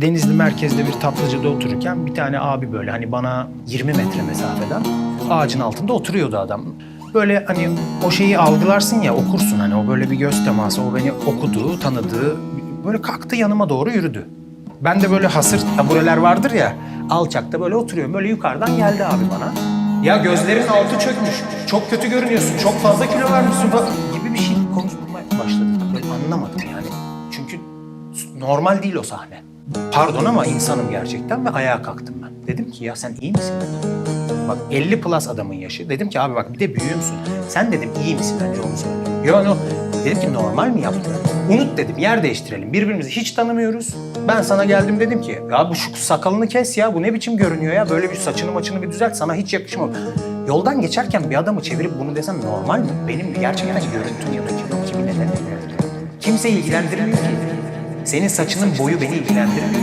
Denizli merkezde bir tatlıcıda otururken bir tane abi böyle hani bana 20 metre mesafeden ağacın altında oturuyordu adam. Böyle hani o şeyi algılarsın ya okursun hani o böyle bir göz teması o beni okuduğu, tanıdığı böyle kalktı yanıma doğru yürüdü. Ben de böyle hasır tabureler vardır ya alçakta böyle oturuyorum böyle yukarıdan geldi abi bana. Ya gözlerin altı çökmüş, çok kötü görünüyorsun, çok fazla kilo vermişsin falan gibi bir şey konuşmaya başladı. Böyle anlamadım yani. Çünkü normal değil o sahne. Pardon ama insanım gerçekten ve ayağa kalktım ben. Dedim ki ya sen iyi misin? Bak 50 plus adamın yaşı. Dedim ki abi bak bir de büyüğümsün. Sen dedim iyi misin önce onu söyle. Yo no. Dedim ki normal mi yaptın? Unut dedim yer değiştirelim. Birbirimizi hiç tanımıyoruz. Ben sana geldim dedim ki ya bu şu sakalını kes ya bu ne biçim görünüyor ya böyle bir saçını maçını bir düzelt sana hiç yakışmıyor. Yoldan geçerken bir adamı çevirip bunu desem normal mi? Benim gerçekten görüntüm ya da kilom kimi neden Kimse ilgilendirmiyor ki. Senin saçının boyu beni ilgilendirmiyor.